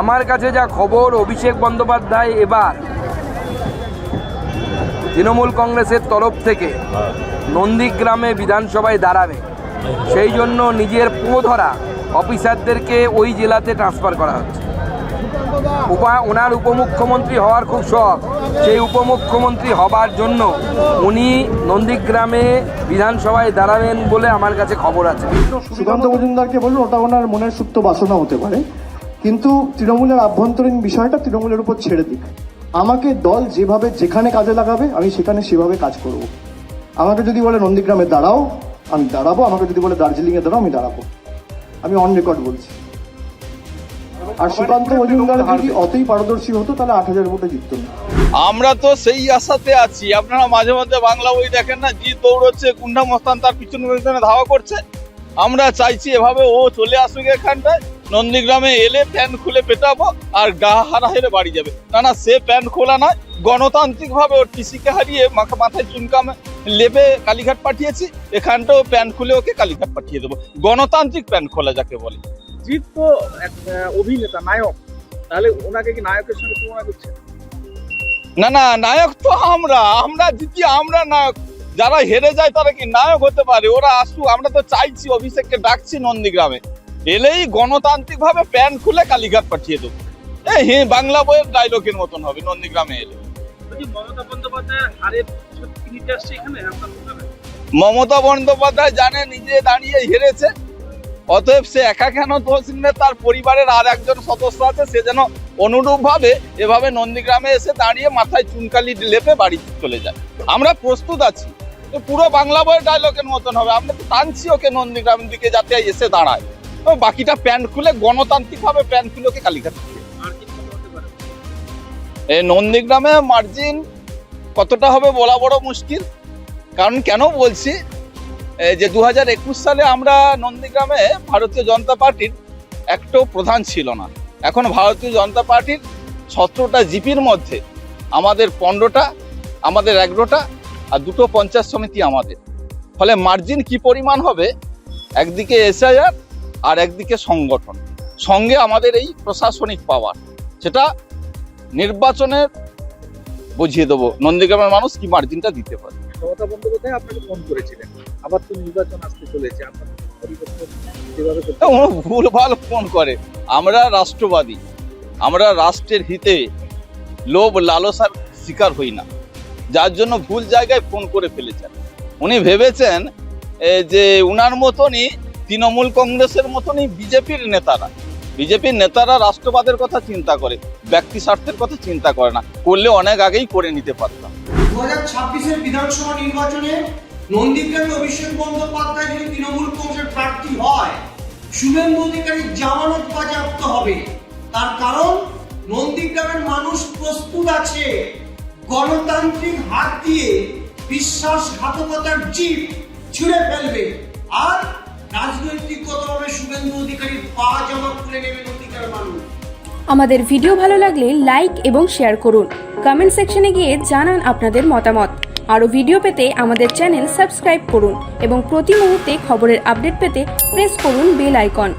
আমার কাছে যা খবর, অভিষেক বন্দ্যোপাধ্যায় এবার তৃণমূল কংগ্রেসের তরফ থেকে নন্দীগ্রামে বিধানসভায় দাঁড়াবে। সেই জন্য নিজের পো ধরা অফিসারদেরকে ওই জেলাতে ট্রান্সফার করা হচ্ছে। উপা, ওনার উপমুখ্যমন্ত্রী হওয়ার খুব শখ। সেই উপমুখ্যমন্ত্রী হবার জন্য উনি নন্দীগ্রামে বিধানসভায় দাঁড়াবেন বলে আমার কাছে খবর আছে। সুকান্ত মজুমদারকে বলুন, ওটা ওনার মনের সুপ্ত বাসনা হতে পারে। কিন্তু তৃণমূলের আভ্যন্তরীণ বিষয়টা তৃণমূলের উপর ছেড়ে দিক। আমাকে দল যেভাবে যেখানে কাজে লাগাবে, আমি সেখানে সেভাবে কাজ করব। আমাকে যদি বলে নন্দীগ্রামে দাঁড়াও, আমি দাঁড়াবো। আমাকে যদি বলে দার্জিলিংয়ে দাঁড়াও, আমি দাঁড়াবো। আমি অন রেকর্ড বলছি। আর সুকান্ত মজুমদার যদি অতই পারদর্শী হতো, তাহলে আট হাজার ভোটে জিততো না। আমরা তো সেই আশাতে আছি। আপনারা মাঝে মধ্যে বাংলা বই দেখেন না? জি দৌড়চ্ছে কুন্ডা মস্তান তার পিছনে পিছনে ধাওয়া করছে। আমরা চাইছি এভাবে ও চলে আসুক এখানটায়। নন্দীগ্রামে এলে প্যান খুলে পেটাবো আর গা হারা হেরে বাড়ি যাবে। না না সে প্যান খোলা নয় গণতান্ত্রিক ভাবে ওর টিসিকে হারিয়ে মাথা মাথায় চুনকামে লেপে কালীঘাট পাঠিয়েছি এখানটাও প্যান খুলে ওকে কালীঘাট পাঠিয়ে দেবো। গণতান্ত্রিক প্যান খোলা যাকে বলে। জিৎ তো অভিনেতা নায়ক। তাহলে ওনাকে কি নায়কের সঙ্গে তুলনা করছে? না না নায়ক তো আমরা আমরা জিতি আমরা নায়ক। যারা হেরে যায় তারা কি নায়ক হতে পারে? ওরা আসুক আমরা তো চাইছি অভিষেককে ডাকছি নন্দীগ্রামে। এলেই গণতান্ত্রিক ভাবে প্যান খুলে কালীঘাট পাঠিয়ে দেবো। এ হে বাংলা বইয়ের ডায়লগের মতন হবে নন্দীগ্রামে এলে। মমতা বন্দ্যোপাধ্যায় জানে নিজে দাঁড়িয়ে হেরেছে অতএব সে একা কেন তহসিল নেই, তার পরিবারের আর একজন সদস্য আছে সে যেন অনুরূপ ভাবে এভাবে নন্দীগ্রামে এসে দাঁড়িয়ে মাথায় চুনকালি লেপে বাড়ি চলে যায়। আমরা প্রস্তুত আছি। তো পুরো বাংলা বইয়ের ডায়লগের মতন হবে। আমরা তো টানছি ওকে নন্দীগ্রামের দিকে যাতে এসে দাঁড়ায়। বাকিটা প্যান্ট খুলে গণতান্ত্রিক ভাবে প্যান্ট খুলে ওকে কালীঘাট নন্দীগ্রামে মার্জিন কতটা হবে বলা বড় মুশকিল। কারণ কেন বলছি? যে দু একুশ সালে আমরা নন্দীগ্রামে ভারতীয় জনতা পার্টির একটাও প্রধান ছিল না। এখন ভারতীয় জনতা পার্টির সতেরোটা জিপির মধ্যে আমাদের পনেরোটা, আমাদের এগারোটা আর দুটো পঞ্চায়েত সমিতি আমাদের। ফলে মার্জিন কি পরিমাণ হবে? একদিকে এসআইআর আর একদিকে সংগঠন। সঙ্গে আমাদের এই প্রশাসনিক পাওয়ার সেটা নির্বাচনের বুঝিয়ে দেবো নন্দীগ্রামের মানুষ কি মার্জিনটা দিতে পারে। মমতা বন্দ্যোপাধ্যায় আপনাকে ফোন করেছিলেন। আবার তো নির্বাচন আসতে চলেছে ভুল ভালো ফোন করে। আমরা রাষ্ট্রবাদী। আমরা রাষ্ট্রের হিতে লোভ লালসার শিকার হই না। যার জন্য ভুল জায়গায় ফোন করে ফেলেছেন। উনি ভেবেছেন যে উনার মতনই তৃণমূল কংগ্রেসের মতনই বিজেপির নেতারা। বিজেপির নেতারা রাষ্ট্রবাদের কথা চিন্তা করে, ব্যক্তি স্বার্থের কথা চিন্তা করে না। করলে অনেক আগেই করে নিতে পারতাম। দু হাজার ছাব্বিশের বিধানসভা নির্বাচনে নন্দীগ্রামে অভিষেক বন্দ্যোপাধ্যায় যদি তৃণমূল কংগ্রেসের প্রার্থী হয় শুভেন্দু অধিকারীর জামানত বাজেয়াপ্ত হবে। তার কারণ, নন্দীগ্রামের মানুষ প্রস্তুত আছে গণতান্ত্রিক হাত দিয়ে বিশ্বাসঘাতকতার জিপ ছুঁড়ে ফেলবে। আর রাজনৈতিকগতভাবে শুভেন্দু অধিকারীর পা জমা খুলে নেবেন অধিকার মানুষ। আমাদের ভিডিও ভালো লাগলে লাইক এবং শেয়ার করুন। কমেন্ট সেকশনে গিয়ে জানান আপনাদের মতামত। আরও ভিডিও পেতে আমাদের চ্যানেল সাবস্ক্রাইব করুন এবং প্রতি মুহূর্তে খবরের আপডেট পেতে প্রেস করুন বেল আইকন।